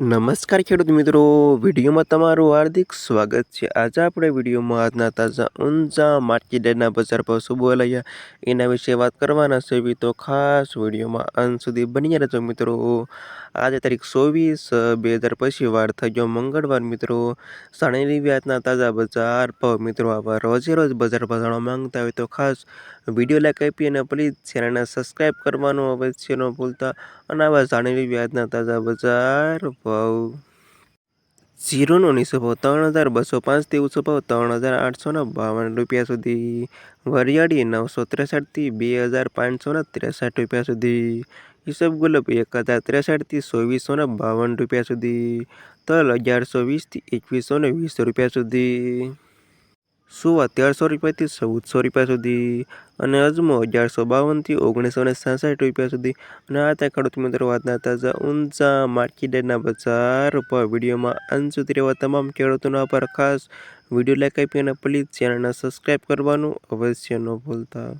નમસ્કાર ખેડૂત મિત્રો, વિડીયોમાં તમારું હાર્દિક સ્વાગત છે. આજે આપણે વિડીયોમાં આજના તાજા ઊંઝા માર્કેટના બજાર પર શું બોલાયા એના વિશે વાત કરવાના છે. તો ખાસ વિડીયોમાં અંત સુધી બની રહેજો મિત્રો. આજે તારીખ ચોવીસ, બે હજાર પછી વાર થઈ ગયો મંગળવાર મિત્રો. સાણેલી વ્યાજના તાજા બજાર પર મિત્રો, આવા રોજે રોજ બજાર પર જાણવા માંગતા હોય તો ખાસ વીડિયો લાઈક આપી અને પ્લીઝ ચેનલને સબસ્ક્રાઈબ કરવાનું અવશ્ય ન ભૂલતા. અને આવા જાણેલી વ્યાજના તાજા બજાર ભાવ. ઝીરોનો નીચો ત્રણ હજાર બસો પાંચથી ઊંચો ભાવ ત્રણ હજાર આઠસો ને બાવન રૂપિયા સુધી. વરિયાળી નવસો ત્રેસઠથી બે હજાર પાંચસો ને ત્રેસઠ રૂપિયા સુધી. હિસબ ગુલાબ એક હજાર ત્રેસઠથી ચોવીસો ને બાવન રૂપિયા સુધી. તલ અગિયારસો વીસથી એકવીસો વીસ રૂપિયા સુધી. સુવા તેરસો રૂપિયાથી ચૌદસો રૂપિયા સુધી? અને અજમો અગિયારસો બાવનથી ઓગણીસો ને સાસઠ રૂપિયા સુધી. અને આ ત્યાં ખેડૂત મિત્રો વાતના તાજા ઊંચા માર્કેટના બજાર ઉપર વિડીયોમાં અંત સુધી રહેવા તમામ ખેડૂતોનો આભાર. ખાસ વીડિયો લાઈક આપી અને પ્લીઝ ચેનલને સબસ્ક્રાઈબ કરવાનું અવશ્ય ન ભૂલતા.